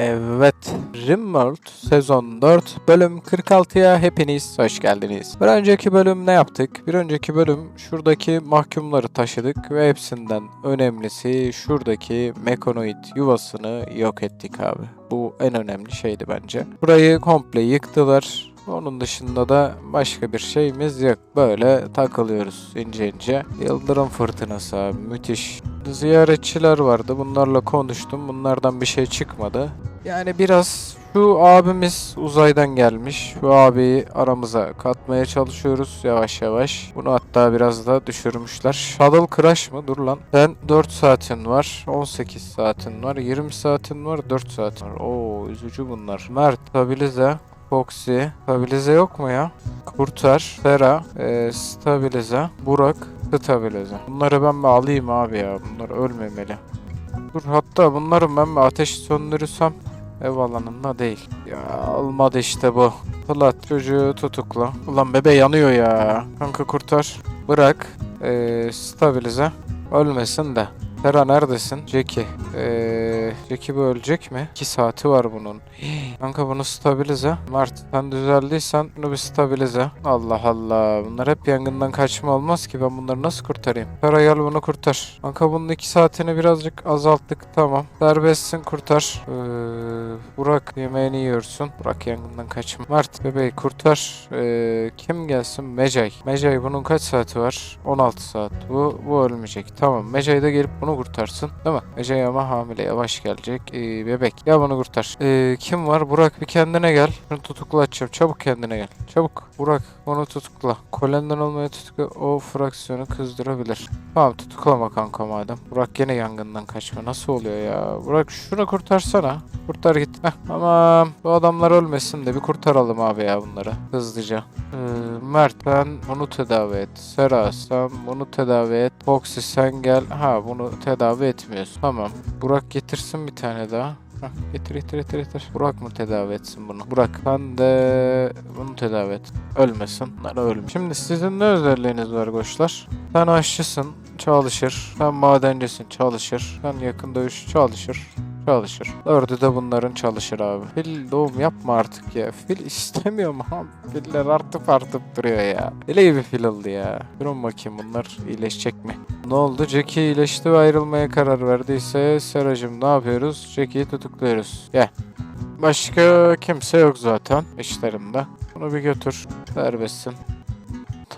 Evet, Rimworld sezon 4 bölüm 46'ya hepiniz hoş geldiniz. Bir önceki bölüm ne yaptık? Bir önceki bölüm şuradaki mahkumları taşıdık ve hepsinden önemlisi şuradaki Mekonoid yuvasını yok ettik abi. Bu en önemli şeydi bence. Burayı komple yıktılar. Onun dışında da başka bir şeyimiz yok. Böyle takılıyoruz ince ince. Yıldırım fırtınası abi müthiş. Ziyaretçiler vardı. Bunlarla konuştum. Bunlardan bir şey çıkmadı. Yani biraz şu abimiz uzaydan gelmiş. Şu abiyi aramıza katmaya çalışıyoruz yavaş yavaş. Bunu hatta biraz da düşürmüşler. Shuttle Crash mı? Dur lan. Sen 4 saatin var. 18 saatin var. 20 saatin var. 4 saatin var. Oo üzücü bunlar. Mert, Stabilize, Foxy. Stabilize yok mu ya? Kurtar, Sera, e, Stabilize, Burak, Stabilize. Bunları ben mi alayım abi ya? Bunlar ölmemeli. Dur hatta bunların ben bir ateş söndürürsem ev alanında değil. Ya olmadı işte bu. Fılat çocuğu tutukla. Ulan bebe yanıyor ya. Kanka kurtar. Bırak. Ee, stabilize. Ölmesin de. Sera neredesin? Jackie. Ee, Jackie bu ölecek mi? 2 saati var bunun. Kanka bunu stabilize. Mart sen düzeldiysen bunu bir stabilize. Allah Allah. Bunlar hep yangından kaçma olmaz ki. Ben bunları nasıl kurtarayım? Sera gel bunu kurtar. Kanka bunun 2 saatini birazcık azalttık. Tamam. Serbestsin kurtar. Ee, Burak yemeğini yiyorsun. Burak yangından kaçma. Mart bebeği kurtar. Ee, kim gelsin? Mecay. Mecay bunun kaç saati var? 16 saat. Bu, bu ölmeyecek. Tamam. Mecay da gelip bunu kurtarsın. Değil mi? Mecay ama hamile. Yavaş gelecek. Ee, bebek. Ya bunu kurtar. Ee, kim var? Burak bir kendine gel. Şunu tutuklatacağım. Çabuk kendine gel. Çabuk. Burak onu tutukla. Kolenden olmaya tutukla. O fraksiyonu kızdırabilir. Tamam tutuklama kanka madem. Burak gene yangından kaçma. Nasıl oluyor ya? Burak şunu kurtarsana. Kurtar git. Heh, tamam. Bu adamlar ölmesin de bir kurtaralım abi ya bunları. Hızlıca. Ee, Mert sen bunu tedavi et. Sera sen bunu tedavi et. Foxy sen gel. Ha bunu tedavi etmiyorsun. Tamam. Burak getirsin bir tane daha. Hah, getir getir getir getir. Burak mı tedavi etsin bunu? Burak sen de bunu tedavi et. Ölmesin. Bunlar ölmüş. Şimdi sizin ne özelliğiniz var koçlar? Sen aşçısın. Çalışır. Sen madencisin. Çalışır. Sen yakın dövüş çalışır. Çalışır. Dördü de bunların çalışır abi. Fil doğum yapma artık ya. Fil istemiyorum abi. Filler artıp artıp duruyor ya. Deli gibi fil oldu ya. Durun bakayım bunlar iyileşecek mi? Ne oldu? Jackie iyileşti ve ayrılmaya karar verdiyse Seracım ne yapıyoruz? Jackie'yi tutukluyoruz. Gel. Başka kimse yok zaten işlerimde. Bunu bir götür. Serbestsin.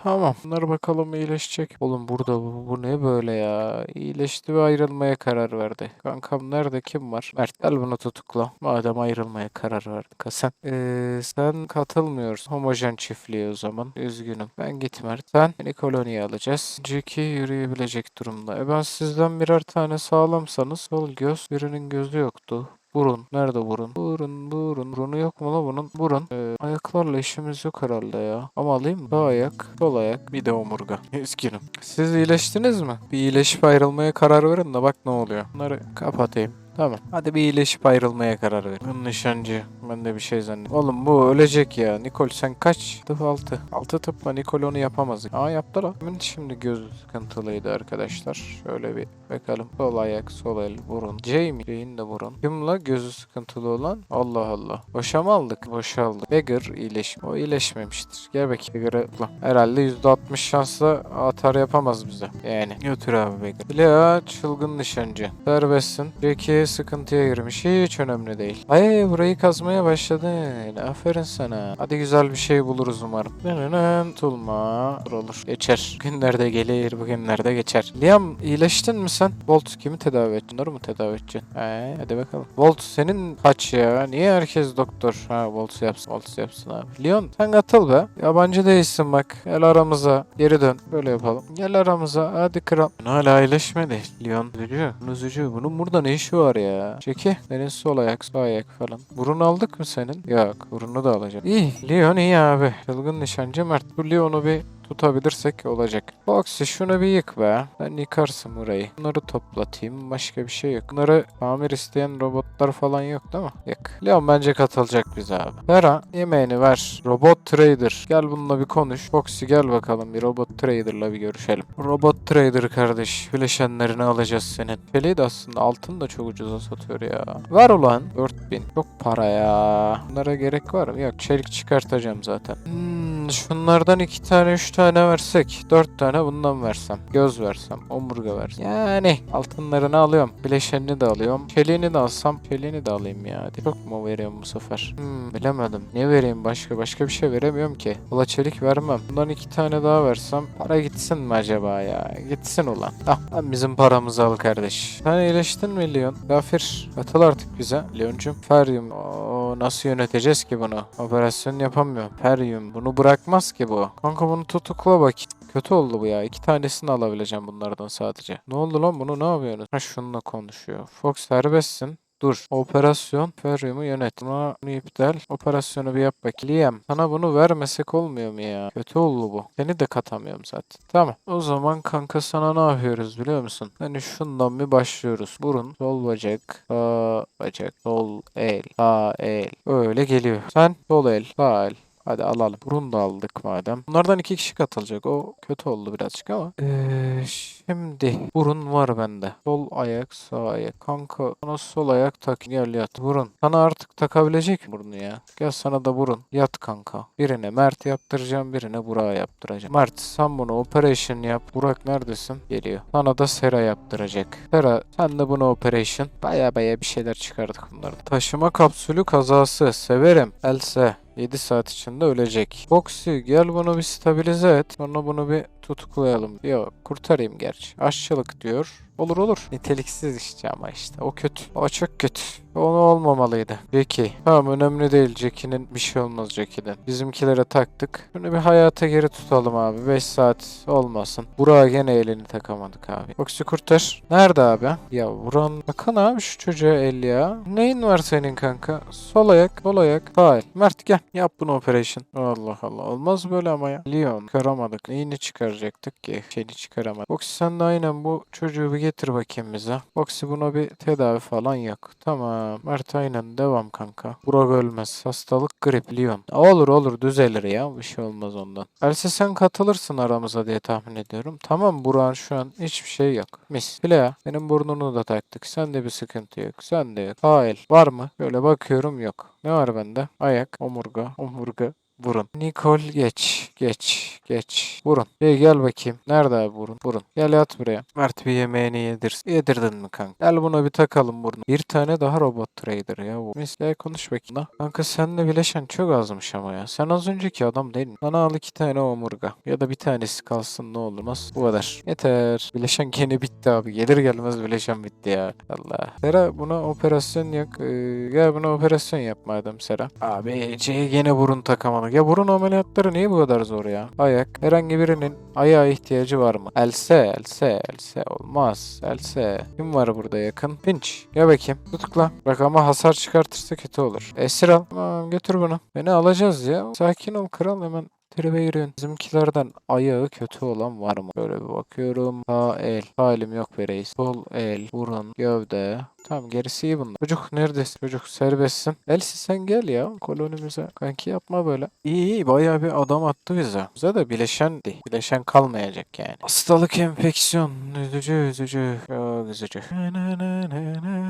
Tamam. Bunlar bakalım iyileşecek. Oğlum burada bu, bu ne böyle ya? İyileşti ve ayrılmaya karar verdi. Kankam nerede kim var? Mert gel bunu tutukla. Madem ayrılmaya karar verdik. Ha sen. Ee, sen katılmıyorsun. Homojen çiftliği o zaman. Üzgünüm. Ben git Mert. Sen beni koloniye alacağız. Jackie yürüyebilecek durumda. E ben sizden birer tane sağlamsanız sol göz birinin gözü yoktu. Burun. Nerede burun? Burun, burun. Burunu yok mu la bunun? Burun. Ee, ayaklarla işimiz yok herhalde ya. Ama alayım mı? Sağ ayak, sol ayak, bir de omurga. Üzgünüm. Siz iyileştiniz mi? Bir iyileşip ayrılmaya karar verin de bak ne oluyor. Bunları kapatayım. Tamam. Hadi bir iyileşip ayrılmaya karar ver. Ben nişancı. Ben de bir şey zannediyorum. Oğlum bu ölecek ya. Nikol sen kaç? Tıp 6. 6 tıpla Nikol onu yapamaz. Aa yaptı lan. Şimdi gözü sıkıntılıydı arkadaşlar. Şöyle bir bakalım. Sol ayak, sol el, burun. Jamie. Jay'in de burun. Kim la gözü sıkıntılı olan? Allah Allah. Boşa mı aldık? Boşa aldık. Beggar iyileşme. O iyileşmemiştir. Gel bakayım. Beggar'a. Herhalde %60 şansla atar yapamaz bize. Yani. Götür abi Beggar. Lea çılgın nişancı. Serbestsin. Jackie sıkıntıya girmiş. Hiç önemli değil. Ay burayı kazmaya başladın. Aferin sana. Hadi güzel bir şey buluruz umarım. Nenen tulma. Dur olur. Geçer. Bugünlerde gelir. Bugünlerde geçer. Liam iyileştin mi sen? Bolt kimi tedavi edeceksin? Bunları mı tedavi edeceksin? Ee, hadi bakalım. Bolt senin kaç ya? Niye herkes doktor? Ha Bolt yapsın. Bolt yapsın abi. Leon sen katıl be. Yabancı değilsin bak. Gel aramıza. Geri dön. Böyle yapalım. Gel aramıza. Hadi kral. Hala iyileşmedi. Leon üzücü. Üzücü. Bunun burada ne işi var ya? Çeki. Senin sol ayak, sağ ayak falan. Burun aldık mı senin? Yok. Burunu da alacağım. İyi. Leon iyi abi. Çılgın nişancı Mert. Bu Leon'u bir tutabilirsek olacak. Foxy şunu bir yık be. Sen yıkarsın burayı. Bunları toplatayım. Başka bir şey yok. Bunları tamir isteyen robotlar falan yok değil mi? Yok. Leon bence katılacak bize abi. Vera yemeğini ver. Robot Trader. Gel bununla bir konuş. Foxy gel bakalım bir Robot Trader'la bir görüşelim. Robot Trader kardeş. Bileşenlerini alacağız senin. Şeliği de aslında altın da çok ucuza satıyor ya. Ver ulan. 4000. Çok para ya. Bunlara gerek var mı? Yok çelik çıkartacağım zaten. Hmm, şunlardan iki tane üç tane versek. Dört tane bundan versem. Göz versem. Omurga versem. Yani altınlarını alıyorum. Bileşenini de alıyorum. Çeliğini de alsam. Çeliğini de alayım ya. Hadi. Çok mu veriyorum bu sefer? Hmm, bilemedim. Ne vereyim başka? Başka bir şey veremiyorum ki. Ula çelik vermem. Bundan iki tane daha versem. Para gitsin mi acaba ya? Gitsin ulan. Ah bizim paramızı al kardeş. Sen iyileştin mi Leon? Gafir. Katıl artık bize. Leoncum. Feryum. Oo, nasıl yöneteceğiz ki bunu? Operasyon yapamıyorum. Feryum. Bunu bırakmaz ki bu. Kanka bunu tutukla bak. Kötü oldu bu ya. İki tanesini alabileceğim bunlardan sadece. Ne oldu lan bunu ne yapıyorsunuz? Ha şununla konuşuyor. Fox serbestsin. Dur. Operasyon. Ferrium'u yönet. Buna bunu iptal. Operasyonu bir yap bak. Liam. Sana bunu vermesek olmuyor mu ya? Kötü oldu bu. Seni de katamıyorum zaten. Tamam. O zaman kanka sana ne yapıyoruz biliyor musun? Hani şundan bir başlıyoruz. Burun, sol bacak, sağ bacak, sol el, sağ el. Öyle geliyor. Sen sol el, sağ el. Hadi alalım. Burun da aldık madem. Bunlardan iki kişi katılacak. O kötü oldu birazcık ama. Ee, şimdi burun var bende. Sol ayak sağ ayak. Kanka sana sol ayak tak. Gel yat. Burun. Sana artık takabilecek mi burnu ya? Gel sana da burun. Yat kanka. Birine Mert yaptıracağım. Birine Burak'a yaptıracağım. Mert sen bunu operation yap. Burak neredesin? Geliyor. Sana da Sera yaptıracak. Sera sen de bunu operation. Baya baya bir şeyler çıkardık bunlardan. Taşıma kapsülü kazası. Severim. Else. 7 saat içinde ölecek. Foxy gel bunu bir stabilize et. Sonra bunu bir tutuklayalım. Yok kurtarayım gerçi. Aşçılık diyor. Olur olur. Niteliksiz işte ama işte. O kötü. O çok kötü. Onu olmamalıydı. Jackie. Tamam önemli değil. Jackie'nin bir şey olmaz Jackie'den. Bizimkilere taktık. Şunu bir hayata geri tutalım abi. 5 saat olmasın. Burak'a gene elini takamadık abi. Foxy kurtar. Nerede abi? Ya vuran. Bakın abi şu çocuğa el ya. Neyin var senin kanka? Sol ayak, sol ayak, el. Mert gel. Yap bunu operation. Allah Allah. Olmaz böyle ama ya. Leon. Çıkaramadık. Neyini çıkaracaktık ki? Şeyini çıkaramadık. Foxy sen de aynen bu çocuğu bir getir bakayım bize. Foxy buna bir tedavi falan yok. Tamam. Mert aynen devam kanka. Burak ölmez. Hastalık grip Leon. Olur olur düzelir ya. Bir şey olmaz ondan. Elsa sen katılırsın aramıza diye tahmin ediyorum. Tamam Burak'ın şu an hiçbir şey yok. Mis. Bile ya. Benim burnunu da taktık. Sende bir sıkıntı yok. Sende yok. Hayır. Var mı? Böyle bakıyorum yok. Ne var bende? Ayak, omurga, omurga, burun. Nicole geç, geç, geç. Burun. Hey gel bakayım. Nerede abi burun? Burun. Gel yat buraya. Mert bir yemeğini yedirsin. Yedirdin mi kanka? Gel buna bir takalım burnu. Bir tane daha robot trader ya bu. Mis gel konuş bakayım da. Kanka seninle bileşen çok azmış ama ya. Sen az önceki adam değil mi? Bana al iki tane omurga. Ya da bir tanesi kalsın ne olmaz. Bu kadar. Yeter. Bileşen gene bitti abi. Gelir gelmez bileşen bitti ya. Allah. Sera buna operasyon yok. Ee, gel buna operasyon yap madem Sera. Abi C'ye gene burun Ya burun ameliyatları niye bu kadar zor ya? Ayak. Herhangi birinin ayağa ihtiyacı var mı? Else, else, else. Olmaz. Else. Kim var burada yakın? Pinç. Gel bakayım. Tutukla. Bak ama hasar çıkartırsa kötü olur. Esir al. Tamam götür bunu. Beni alacağız ya. Sakin ol kral hemen giriyorsun. Bizimkilerden ayağı kötü olan var mı? Böyle bir bakıyorum. Sağ el. Sağ yok be reis. Sol el. Burun. Gövde. Tamam gerisi iyi bunlar. Çocuk neredesin? Çocuk serbestsin. Elsi sen gel ya kolonimize. Kanki yapma böyle. İyi iyi bayağı bir adam attı bize. Bize de bileşendi. Bileşen kalmayacak yani. Hastalık enfeksiyon. Üzücü üzücü. Çok üzücü.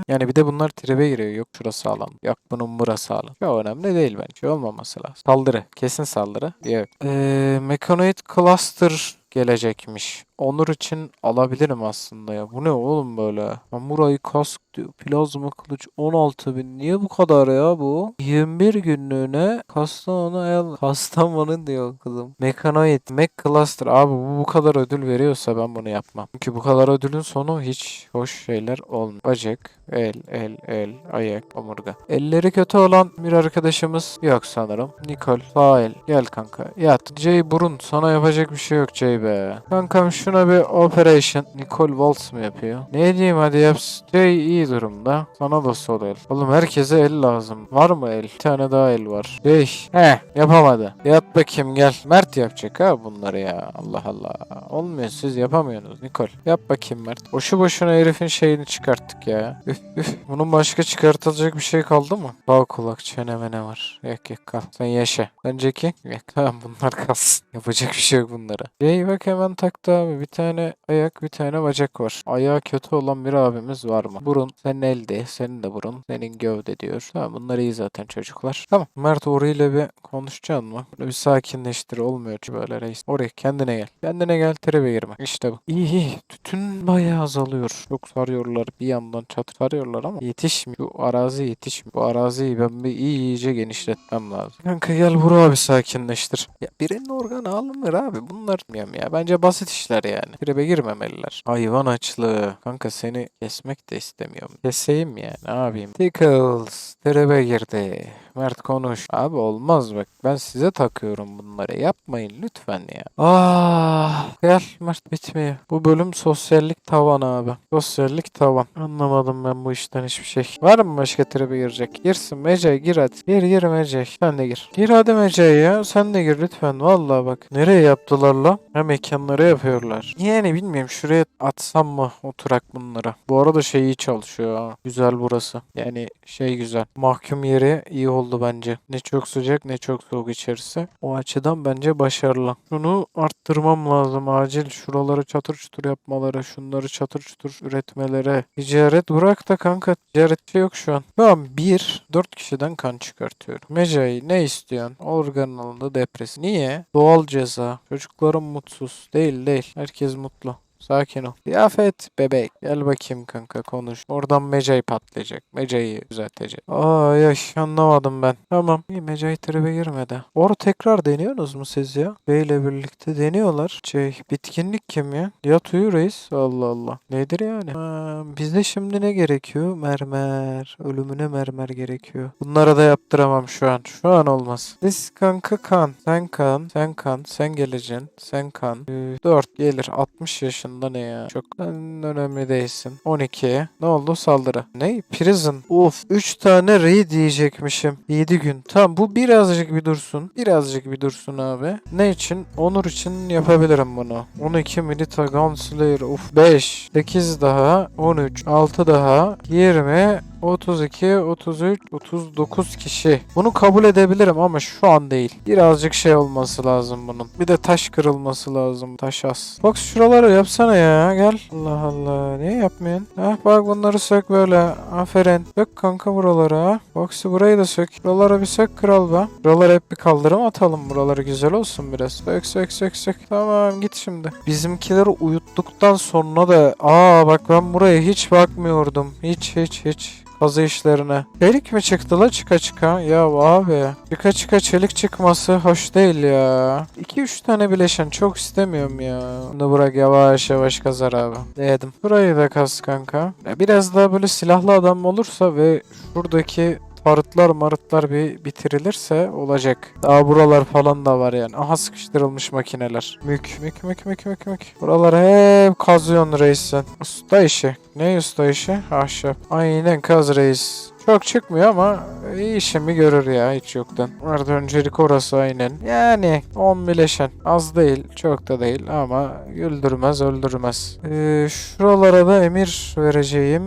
Yani bir de bunlar tribe giriyor. Yok şurası alan. Yok bunun burası alan. Çok önemli değil bence. Olmaması lazım. Saldırı. Kesin saldırı. Yok. Eee Mechanoid Cluster gelecekmiş. Onur için alabilirim aslında ya. Bu ne oğlum böyle? Samurai kask diyor. Plazma kılıç 16 bin. Niye bu kadar ya bu? 21 günlüğüne Kastamonu el. Kastamonu diyor kızım. Mekanoid. Mac Cluster. Abi bu bu kadar ödül veriyorsa ben bunu yapmam. Çünkü bu kadar ödülün sonu hiç hoş şeyler olmuyor. Bacak, el, el, el, ayak, omurga. Elleri kötü olan bir arkadaşımız yok sanırım. Nicole, sağ el. Gel kanka. Yat. Jay burun. Sana yapacak bir şey yok Jay be. Kankam şuna bir operation. Nicole Waltz mı yapıyor? Ne diyeyim hadi yaps. Jay iyi iyi durumda. Sana da sol el. Oğlum herkese el lazım. Var mı el? Bir tane daha el var. Hey. He yapamadı. Yat bakayım gel. Mert yapacak ha bunları ya. Allah Allah. Olmuyor siz yapamıyorsunuz Nikol. Yap bakayım Mert. Boşu boşuna herifin şeyini çıkarttık ya. Üf üf. Bunun başka çıkartılacak bir şey kaldı mı? Bağ kulak çene mene var. Yak yak kal. Sen yaşa. Önceki yak. Tamam bunlar kalsın. Yapacak bir şey yok bunlara. Hey bak hemen taktı abi. Bir tane ayak bir tane bacak var. Ayağı kötü olan bir abimiz var mı? Burun. Senin elde. Senin de burun. Senin gövde diyor. Tamam bunlar iyi zaten çocuklar. Tamam. Mert orayla bir konuşacaksın mı? Böyle bir sakinleştir. Olmuyor ki böyle reis. Oraya kendine gel. Kendine gel tribe girme. İşte bu. İyi iyi. Tütün bayağı azalıyor. Çok sarıyorlar. Bir yandan çatır sarıyorlar ama yetişmiyor. Bu arazi yetişmiyor. Bu araziyi ben bir iyi iyice genişletmem lazım. Kanka gel vur abi sakinleştir. Ya birinin organı alınır abi. Bunlar bilmiyorum ya. Bence basit işler yani. Tribe girmemeliler. Hayvan açlığı. Kanka seni kesmek de istemiyorum. Keseyim ya. Ne yapayım? Tickles. Tribe girdi. Mert konuş. Abi olmaz bak. Ben size takıyorum bunları. Yapmayın lütfen ya. Ah gel Mert bitmiyor. Bu bölüm sosyallik tavan abi. Sosyallik tavan. Anlamadım ben bu işten hiçbir şey. Var mı başka tribe girecek? Girsin Mece gir hadi. Gir gir Mece. Sen de gir. Gir hadi Mece ya. Sen de gir lütfen. Vallahi bak. Nereye yaptılar la? Ha mekanlara yapıyorlar. Yani bilmiyorum şuraya atsam mı oturak bunlara. Bu arada şey iyi çalışıyor ha. Güzel burası. Yani şey güzel. Mahkum yeri iyi oldu bence. Ne çok sıcak ne çok soğuk içerisi. O açıdan bence başarılı. Şunu arttırmam lazım acil. Şuraları çatır çutur yapmaları, şunları çatır çutur üretmeleri. Ticaret bırak da kanka ticaret şey yok şu an. Tamam bir, dört kişiden kan çıkartıyorum. Mecai ne istiyorsun? Organ alındı depresi. Niye? Doğal ceza. Çocuklarım mutsuz. Değil değil. Herkes mutlu. Sakin ol. Kıyafet bebek. Gel bakayım kanka konuş. Oradan Mecai patlayacak. Mecai'yi düzeltecek. Ay ay anlamadım ben. Tamam. İyi Mecai tribe girmedi. Or tekrar deniyorsunuz mu siz ya? Bey ile birlikte deniyorlar. Şey bitkinlik kim ya? Yat uyu reis. Allah Allah. Nedir yani? Ha, bizde şimdi ne gerekiyor? Mermer. Ölümüne mermer gerekiyor. Bunlara da yaptıramam şu an. Şu an olmaz. Biz kanka kan. Sen kan. Sen kan. Sen geleceksin. Sen kan. 4 gelir. 60 yaşında ne ya? Çok önemli değilsin. 12. Ne oldu? Saldırı. Ne? Prison. Of. 3 tane raid diyecekmişim. 7 gün. Tamam bu birazcık bir dursun. Birazcık bir dursun abi. Ne için? Onur için yapabilirim bunu. 12 Milita Gunslayer. Of. 5. 8 daha. 13. 6 daha. 20. 32, 33, 39 kişi. Bunu kabul edebilirim ama şu an değil. Birazcık şey olması lazım bunun. Bir de taş kırılması lazım. Taş az. Bak şuraları yapsana ya. Gel. Allah Allah. Niye yapmayın? Heh bak bunları sök böyle. Aferin. Sök kanka buraları ha. Box'u burayı da sök. Buraları bir sök kral be. Buraları hep bir kaldırım atalım. Buraları güzel olsun biraz. Sök sök sök sök. Tamam git şimdi. Bizimkileri uyuttuktan sonra da aa bak ben buraya hiç bakmıyordum. Hiç hiç hiç kazı işlerine. Çelik mi çıktı la çıka çıka? Ya abi. Çıka çıka çelik çıkması hoş değil ya. 2-3 tane bileşen çok istemiyorum ya. Bunu bırak yavaş yavaş kazar abi. Dedim. Burayı da kaz kanka. Biraz daha böyle silahlı adam olursa ve şuradaki Barıtlar marıtlar bir bitirilirse olacak. Daha buralar falan da var yani. Aha sıkıştırılmış makineler. Mük mük mük mük mük mük. Buralar hep kazıyorsun reis sen. Usta işi. Ne usta işi? Ahşap. Aynen kaz reis. Çok çıkmıyor ama iyi işimi görür ya hiç yoktan. Vardı öncelik orası aynen. Yani 10 bileşen. Az değil, çok da değil ama güldürmez, öldürmez. Ee, şuralara da emir vereceğim.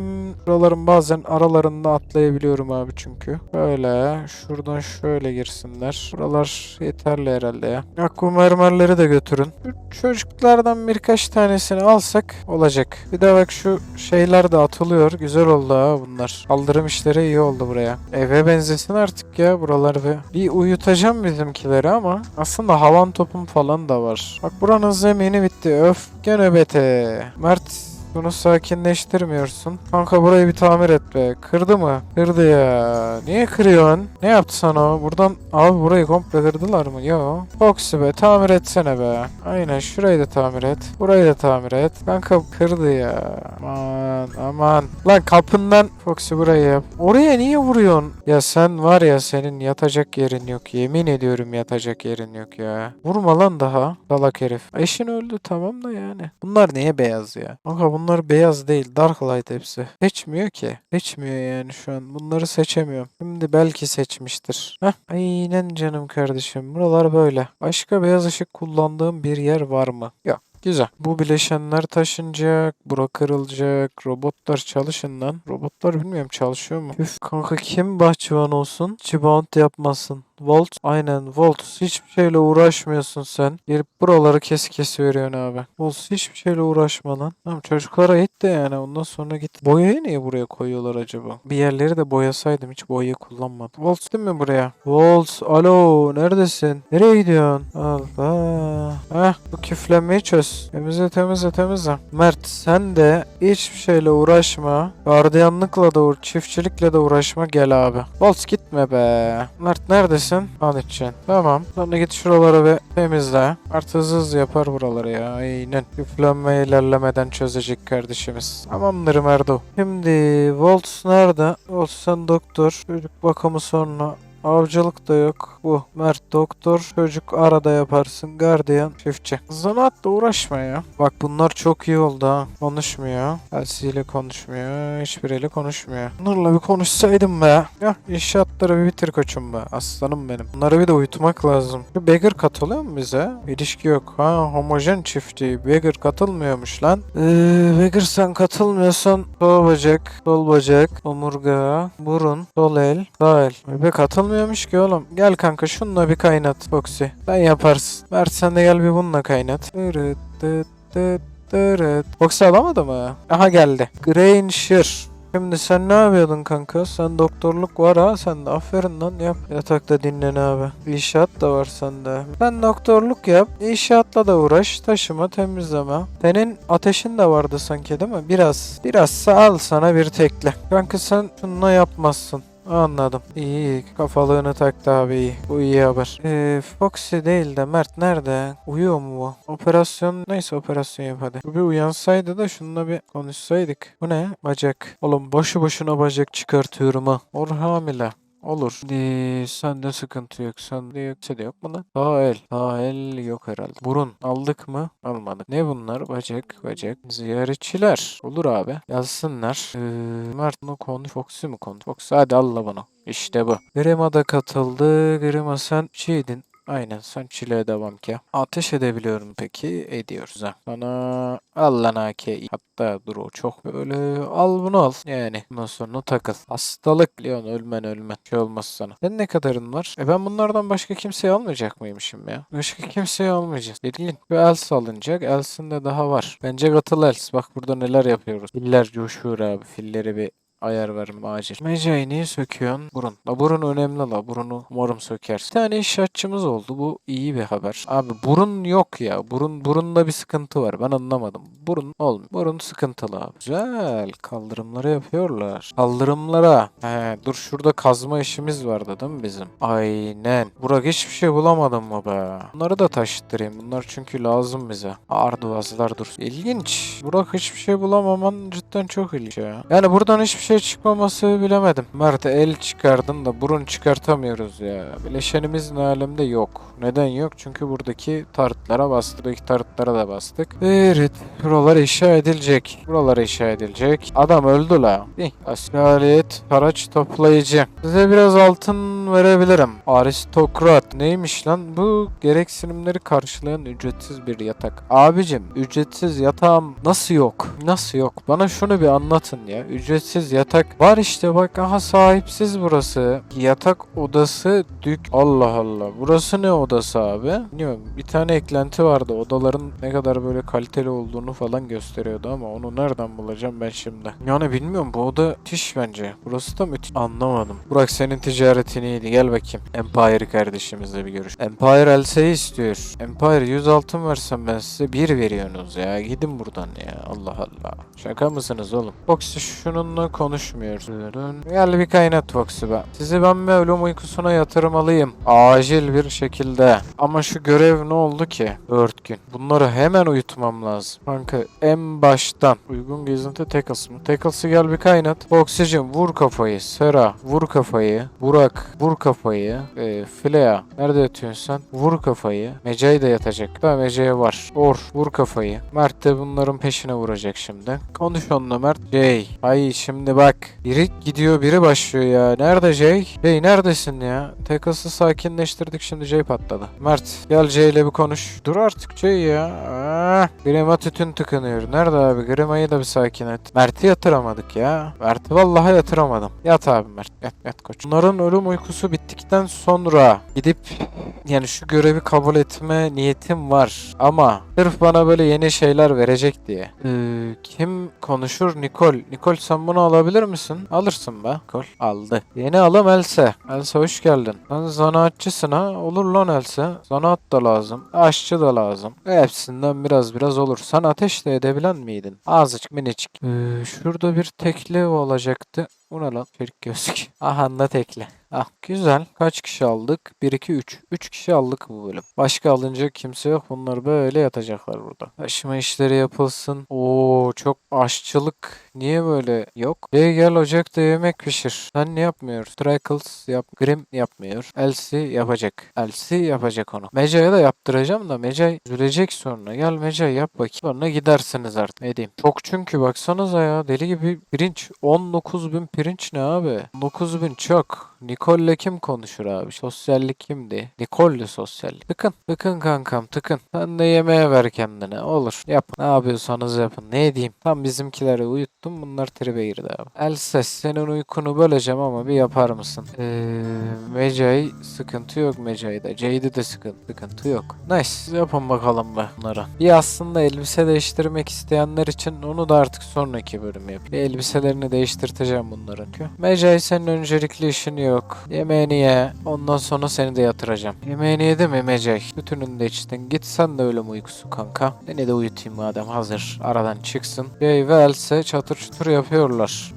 Şuraların bazen aralarında atlayabiliyorum abi çünkü. Böyle, şuradan şöyle girsinler. Buralar yeterli herhalde ya. Akku mermerleri de götürün. Şu çocuklardan birkaç tanesini alsak olacak. Bir de bak şu şeyler de atılıyor. Güzel oldu ha bunlar. Kaldırım işleri iyi oldu buraya. Eve benzesin artık ya buralar bir. Bir uyutacağım bizimkileri ama aslında havan topum falan da var. Bak buranın zemini bitti. Öfke nöbeti. Mert bunu sakinleştirmiyorsun. Kanka burayı bir tamir et be. Kırdı mı? Kırdı ya. Niye kırıyorsun? Ne yaptı sana o? Buradan abi burayı komple kırdılar mı? Yo. Foxy be tamir etsene be. Aynen şurayı da tamir et. Burayı da tamir et. Kanka kırdı ya. Aman aman. Lan kapından Foxy burayı yap. Oraya niye vuruyorsun? Ya sen var ya senin yatacak yerin yok. Yemin ediyorum yatacak yerin yok ya. Vurma lan daha. Salak herif. Eşin öldü tamam da yani. Bunlar niye beyaz ya? Kanka bunlar Bunlar beyaz değil. Dark light hepsi. Seçmiyor ki. Seçmiyor yani şu an. Bunları seçemiyorum. Şimdi belki seçmiştir. Heh. Aynen canım kardeşim. Buralar böyle. Başka beyaz ışık kullandığım bir yer var mı? Yok. Güzel. Bu bileşenler taşınacak. Bura kırılacak. Robotlar çalışın lan. Robotlar bilmiyorum çalışıyor mu? Üf kanka kim bahçıvan olsun? Çibound yapmasın. Volt. Aynen Volt. Hiçbir şeyle uğraşmıyorsun sen. Gelip buraları kes kes veriyorsun abi. Volt hiçbir şeyle uğraşma lan. Tamam çocuklara it de yani ondan sonra git. Boyayı niye buraya koyuyorlar acaba? Bir yerleri de boyasaydım hiç boyayı kullanmadım. Volt değil mi buraya? Volt. Alo neredesin? Nereye gidiyorsun? Allah. Heh bu küflenmeyi çöz. Temizle temizle temizle. Mert sen de hiçbir şeyle uğraşma. Gardiyanlıkla da uğra çiftçilikle de uğraşma gel abi. Volt gitme be. Mert neredesin? An içeceksin. Tamam. Sonra git şuraları bir temizle. Mert hızlı hızlı yapar buraları ya. Aynen. Küflenme ilerlemeden çözecek kardeşimiz. Tamamdır Merdo. Şimdi Volt nerede? Volt sen doktor. Çocuk bakımı sonra Avcılık da yok. Bu Mert doktor. Çocuk arada yaparsın. Gardiyan çiftçi. Zanaatla uğraşma ya. Bak bunlar çok iyi oldu ha. Konuşmuyor. Elsiyle konuşmuyor. Hiçbiriyle konuşmuyor. Bunlarla bir konuşsaydım be. Ya inşaatları bir bitir koçum be. Aslanım benim. Bunları bir de uyutmak lazım. Şu Beggar katılıyor mu bize? İlişki yok. Ha homojen çiftçi. Beggar katılmıyormuş lan. Ee, Beggar sen katılmıyorsan sol bacak, sol bacak, omurga, burun, sol el, sağ el. Bebe katılmıyormuş ki oğlum. Gel kanka şununla bir kaynat Foxy. Sen yaparsın. Mert sen de gel bir bununla kaynat. Dırıt dıt. Foxy alamadı mı? Aha geldi. Granger. Şimdi sen ne yapıyordun kanka? Sen doktorluk var ha sen de aferin lan yap. Yatakta dinlen abi. İnşaat da var sende. Sen doktorluk yap. İnşaatla da uğraş. Taşıma temizleme. Senin ateşin de vardı sanki değil mi? Biraz. Biraz al sana bir tekle. Kanka sen şununla yapmazsın. Anladım. İyi iyi. Kafalığını taktı abi iyi. Bu iyi haber. Ee, Foxy değil de Mert nerede? Uyuyor mu bu? Operasyon neyse operasyon yap hadi. Bu bir uyansaydı da şununla bir konuşsaydık. Bu ne? Bacak. Oğlum boşu boşuna bacak çıkartıyorum ha. Or hamile. Olur. Ee, sende sıkıntı yok. Sende yoksa da yok mu lan? Sağ el. Sağ el yok herhalde. Burun. Aldık mı? Almadık. Ne bunlar? Bacak, bacak. Ziyaretçiler. Olur abi. Yazsınlar. Ee, Mert bunu konuş. Fox'u mu konuş? Fox hadi alla bunu. İşte bu. Grima da katıldı. Grima sen şeydin. Aynen sen çileye devam ki. Ateş edebiliyorum peki. Ediyoruz ha. Sana al lan AK. Hatta dur o çok böyle al bunu al. Yani bundan sonra takıl. Hastalık biliyorsun ölmen ölmen. Şey olmaz sana. Senin ne kadarın var? E ben bunlardan başka kimseyi almayacak mıymışım ya? Başka kimseyi almayacağız. Dediğin bir Els alınacak. Els'in de daha var. Bence katıl Els. Bak burada neler yapıyoruz. Filler coşuyor abi. Filleri bir ayar verme acil. Mecayı niye söküyorsun? Burun. La burun önemli la. Burunu umarım sökersin. Bir tane inşaatçımız oldu. Bu iyi bir haber. Abi burun yok ya. Burun burunda bir sıkıntı var. Ben anlamadım. Burun olmuyor. Burun sıkıntılı abi. Güzel. Kaldırımları yapıyorlar. Kaldırımlara. He, dur şurada kazma işimiz vardı değil mi bizim? Aynen. Burak hiçbir şey bulamadın mı be? Bunları da taşıttırayım. Bunlar çünkü lazım bize. Arduvazlar dur. İlginç. Burak hiçbir şey bulamaman cidden çok ilginç ya. Yani buradan hiçbir şey çıkmaması bilemedim. Mert el çıkardın da burun çıkartamıyoruz ya. Bileşenimizin alemde yok. Neden yok? Çünkü buradaki tarıtlara bastık. Buradaki tarıtlara da bastık. Evet. Buralar inşa edilecek. Buralar inşa edilecek. Adam öldü la. İh. Askaliyet haraç toplayıcı. Size biraz altın verebilirim. Aristokrat. Neymiş lan? Bu gereksinimleri karşılayan ücretsiz bir yatak. Abicim ücretsiz yatağım nasıl yok? Nasıl yok? Bana şunu bir anlatın ya. Ücretsiz yatak var işte bak aha sahipsiz burası. Yatak odası dük. Allah Allah. Burası ne odası abi? Bilmiyorum. Bir tane eklenti vardı. Odaların ne kadar böyle kaliteli olduğunu falan gösteriyordu ama onu nereden bulacağım ben şimdi? Yani bilmiyorum bu oda müthiş bence. Burası da müthiş. Anlamadım. Burak senin ticaretin iyiydi. Gel bakayım. Empire kardeşimizle bir görüş. Empire Elsa'yı istiyor. Empire 100 altın versem ben size bir veriyorsunuz ya. Gidin buradan ya. Allah Allah. Şaka mısınız oğlum? Foxy şununla konuş konuşmuyoruz. Gel bir kaynat Fox'u be. Sizi ben bir uykusuna yatırmalıyım. Acil bir şekilde. Ama şu görev ne oldu ki? 4 gün. Bunları hemen uyutmam lazım. Kanka en baştan. Uygun gezinti Tackles mı? Tackles'ı gel bir kaynat. Oksijen vur kafayı. Sera vur kafayı. Burak vur kafayı. E, Flea nerede yatıyorsun sen? Vur kafayı. Mecai de yatacak. Da Mecai var. Or vur kafayı. Mert de bunların peşine vuracak şimdi. Konuş onunla Mert. Jay. Ay şimdi bak. Biri gidiyor biri başlıyor ya. Nerede Jay? Jay neredesin ya? Takası sakinleştirdik şimdi Jay patladı. Mert gel Jay ile bir konuş. Dur artık Jay ya. Aa, Grima tütün tıkanıyor. Nerede abi? Grima'yı da bir sakin et. Mert'i yatıramadık ya. Mert'i vallahi yatıramadım. Yat abi Mert. Yat yat koç. Bunların ölüm uykusu bittikten sonra gidip yani şu görevi kabul etme niyetim var. Ama sırf bana böyle yeni şeyler verecek diye. Ee, kim konuşur? Nikol. Nikol sen bunu alabilir misin? Alırsın be. Nikol aldı. Yeni alım Else. Else hoş geldin. Sen zanaatçısın ha. Olur lan Else. Zanaat da lazım. Aşçı da lazım. Hepsinden biraz biraz olur. Sen ateş de edebilen miydin? Azıcık minicik. Ee, şurada bir tekli olacaktı. Bu ne lan? Çelik gözlük. Aha da tekli. Ah güzel. Kaç kişi aldık? 1, 2, 3. 3 kişi aldık bu bölüm. Başka alınca kimse yok. Bunlar böyle yatacaklar burada. Taşıma işleri yapılsın. Oo çok aşçılık. Niye böyle yok? Gel gel ocakta yemek pişir. Sen ne yapmıyorsun? Trickles yap. Grim yapmıyor. Elsie yapacak. Elsie yapacak onu. Meca'ya da yaptıracağım da Mecay üzülecek sonra. Gel Mecay yap bakayım. Sonra gidersiniz artık. Ne diyeyim. Çok çünkü baksanıza ya. Deli gibi pirinç. 19 bin pirinç ne abi? 19 bin çok. Nicole'le kim konuşur abi? Sosyallik kimdi? Nicole'le sosyallik. Tıkın. Tıkın kankam tıkın. Sen de yemeğe ver kendine. Olur. Yap. Ne yapıyorsanız yapın. Ne diyeyim. Tam bizimkileri uyuttum. Bunlar tribe girdi abi. Elses senin uykunu böleceğim ama bir yapar mısın? Eee Mecai sıkıntı yok Mecai'de. Jade'de de sıkıntı, sıkıntı yok. Nice. Yapın bakalım be bunlara. Bir aslında elbise değiştirmek isteyenler için onu da artık sonraki bölüm yapayım. Bir elbiselerini değiştirteceğim bunların. Mecai senin öncelikli işin yok. Yemeğini ye. Ondan sonra seni de yatıracağım. Yemeğini yedi mi Mecai? Bütününü de içtin. Git sen de ölüm uykusu kanka. Seni de uyutayım madem hazır. Aradan çıksın. Jay ve çatır çutur yapıyorlar.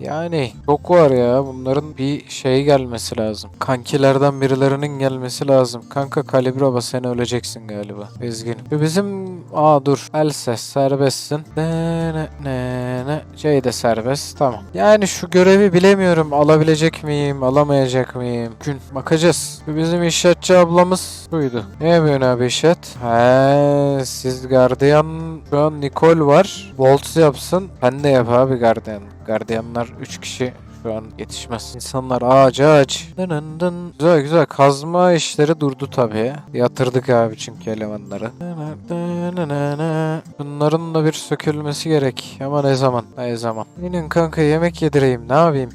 Yani çok var ya. Bunların bir şey gelmesi lazım. Kankilerden birilerinin gelmesi lazım. Kanka kalibraba sen öleceksin galiba. Ve bizim... Aa dur. Else serbestsin. Ne ne ne ne. Jay de serbest. Tamam. Yani şu görevi bilemiyorum. Alabilecek miyim? Alamayacak mıyım? Gün. Bakacağız. Bizim inşaatçı ablamız buydu. Ne yapıyorsun abi inşaat? He, siz gardiyan şu an Nicole var. Bolts yapsın. Ben de yap abi gardiyan. Gardiyanlar 3 kişi şu an yetişmez. İnsanlar ağaç ağaç. Dın dın. Güzel güzel kazma işleri durdu tabii. Yatırdık abi çünkü elemanları. Bunların da bir sökülmesi gerek. Ama ne zaman? Ne zaman? İnin kanka yemek yedireyim. Ne yapayım?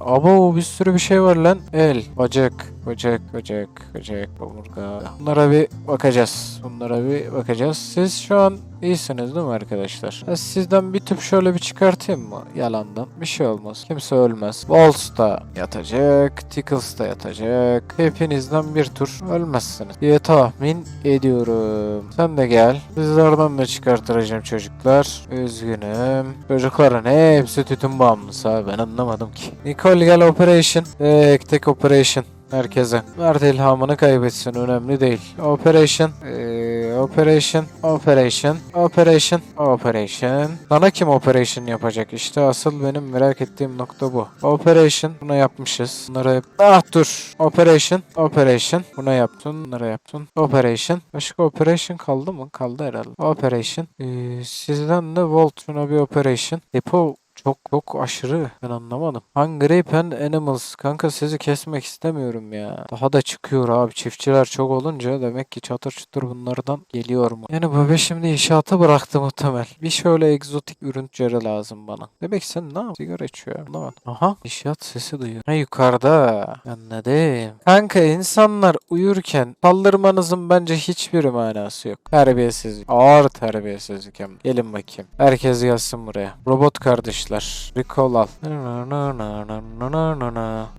Abo bir sürü bir şey var lan. El, bacak, bacak, bacak, bacak, omurga. Bunlara bir bakacağız. Bunlara bir bakacağız. Siz şu an iyisiniz değil mi arkadaşlar? Sizden bir tüp şöyle bir çıkartayım mı? Yalandan. Bir şey olmaz. Kimse ölmez. Waltz da yatacak. Tickles da yatacak. Hepinizden bir tur ölmezsiniz diye tahmin ediyorum. Sen de gel. Sizlerden de çıkartacağım çocuklar. Üzgünüm. Çocukların hepsi tütün bağımlısı abi. Ben anlamadım ki. Nicole gel operation. Tek tek operation herkese. Mert ilhamını kaybetsin önemli değil. Operation, eee, operation, operation, operation, operation. Sana kim operation yapacak? İşte asıl benim merak ettiğim nokta bu. Operation, buna yapmışız. Bunlara yap... Ah dur. Operation, operation. Buna yaptın, bunlara yaptın. Operation. Başka operation kaldı mı? Kaldı herhalde. Operation. Eee, sizden de Volt. Şuna bir operation. Depo çok çok aşırı. Ben anlamadım. Hungry Pen Animals. Kanka sizi kesmek istemiyorum ya. Daha da çıkıyor abi. Çiftçiler çok olunca demek ki çatır çutur bunlardan geliyor mu? Yani baba şimdi inşaatı bıraktı muhtemel. Bir şöyle egzotik ürünleri lazım bana. Demek sen ne yap? Sigara içiyor. Anlamadım. Aha. İnşaat sesi duyuyor. Ha yukarıda. Anladım. Kanka insanlar uyurken saldırmanızın bence hiçbir manası yok. Terbiyesizlik. Ağır terbiyesizlik hem. Gelin bakayım. Herkes gelsin buraya. Robot kardeşler. Arkadaşlar. Recall al.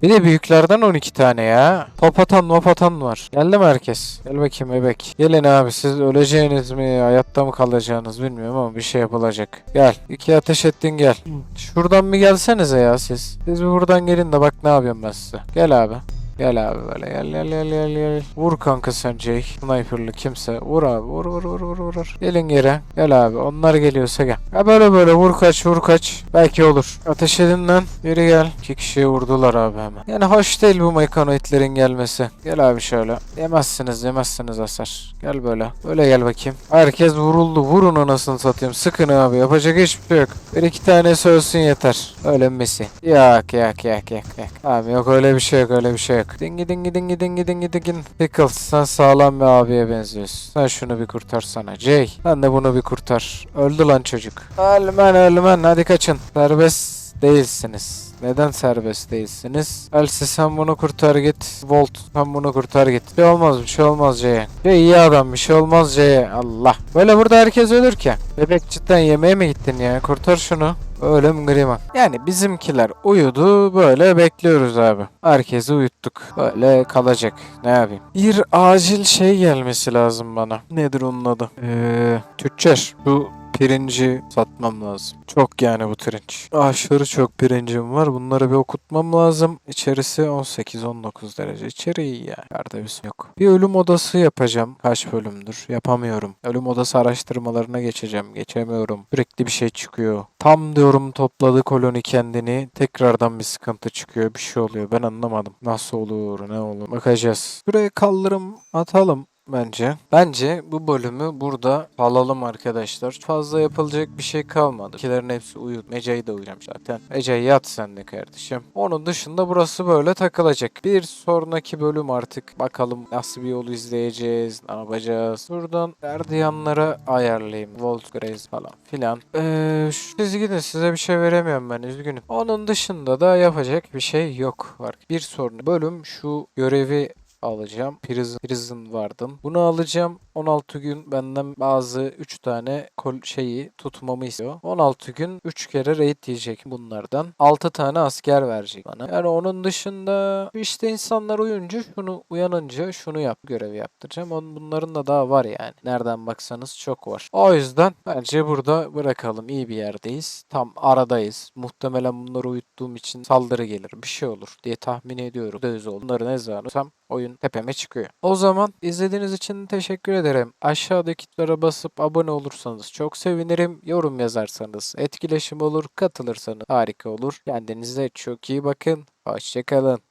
Bir de büyüklerden 12 tane ya. Top atan var. Geldi mi herkes? Gel bakayım bebek. Gelin abi siz öleceğiniz mi hayatta mı kalacağınız bilmiyorum ama bir şey yapılacak. Gel. İki ateş ettin gel. Şuradan bir gelsenize ya siz. Siz buradan gelin de bak ne yapıyorum ben size. Gel abi. Gel abi böyle gel gel gel gel gel. Vur kanka sen Jake. Sniper'lı kimse. Vur abi vur vur vur vur vur. Gelin geri. Gel abi onlar geliyorsa gel. Ha böyle böyle vur kaç vur kaç. Belki olur. Ateş edin lan. Geri gel. İki kişiyi vurdular abi hemen. Yani hoş değil bu mekanoidlerin gelmesi. Gel abi şöyle. Yemezsiniz yemezsiniz hasar. Gel böyle. Böyle gel bakayım. Herkes vuruldu. Vurun anasını satayım. Sıkın abi. Yapacak hiçbir şey yok. Bir iki tanesi ölsün yeter. Ölenmesi. Yak yak yak yak yak. Abi yok öyle bir şey yok öyle bir şey yok. Dingi dingi dingi dingi dingi dingi. Pickles sen sağlam bir abiye benziyorsun. Sen şunu bir kurtarsana. Jay sen de bunu bir kurtar. Öldü lan çocuk. Ölmen ölmen hadi kaçın. Serbest değilsiniz. Neden serbest değilsiniz? Elsi sen bunu kurtar git. Volt sen bunu kurtar git. Bir şey olmaz bir şey olmaz C'ye. Jay iyi adam bir şey olmaz C'ye. Allah. Böyle burada herkes ölür ki. Bebek cidden yemeğe mi gittin ya? Kurtar şunu. Ölüm grima. Yani bizimkiler uyudu böyle bekliyoruz abi. Herkesi uyuttuk. Böyle kalacak. Ne yapayım? Bir acil şey gelmesi lazım bana. Nedir onun adı? Eee... Tüccar. Bu pirinci satmam lazım. Çok yani bu pirinç. Aşırı çok pirincim var. Bunları bir okutmam lazım. İçerisi 18-19 derece. İçeri iyi ya. Yerde bir yok. Bir ölüm odası yapacağım. Kaç bölümdür? Yapamıyorum. Ölüm odası araştırmalarına geçeceğim. Geçemiyorum. Sürekli bir şey çıkıyor. Tam diyorum topladı koloni kendini. Tekrardan bir sıkıntı çıkıyor. Bir şey oluyor. Ben anlamadım. Nasıl olur? Ne olur? Bakacağız. Buraya kaldırım atalım bence. Bence bu bölümü burada alalım arkadaşlar. Fazla yapılacak bir şey kalmadı. İkilerin hepsi uyudu. Meca'yı da uyuyacağım zaten. Meca yat sen de kardeşim. Onun dışında burası böyle takılacak. Bir sonraki bölüm artık bakalım nasıl bir yol izleyeceğiz, ne yapacağız. Buradan gardiyanları ayarlayayım. Volt Grace falan filan. Ee, şu çizgide size bir şey veremiyorum ben üzgünüm. Onun dışında da yapacak bir şey yok. Var. Bir sonraki bölüm şu görevi alacağım. Prison, Prison Warden. Bunu alacağım. 16 gün benden bazı 3 tane şeyi tutmamı istiyor. 16 gün 3 kere raid diyecek bunlardan. 6 tane asker verecek bana. Yani onun dışında işte insanlar uyunca şunu uyanınca şunu yap görevi yaptıracağım. Onun bunların da daha var yani. Nereden baksanız çok var. O yüzden bence burada bırakalım. İyi bir yerdeyiz. Tam aradayız. Muhtemelen bunları uyuttuğum için saldırı gelir. Bir şey olur diye tahmin ediyorum. Döz oldu. Bunları ne zaman oyun tepeme çıkıyor. O zaman izlediğiniz için teşekkür ederim. Aşağıdaki tuşlara basıp abone olursanız çok sevinirim. Yorum yazarsanız etkileşim olur. Katılırsanız harika olur. Kendinize çok iyi bakın. Hoşçakalın.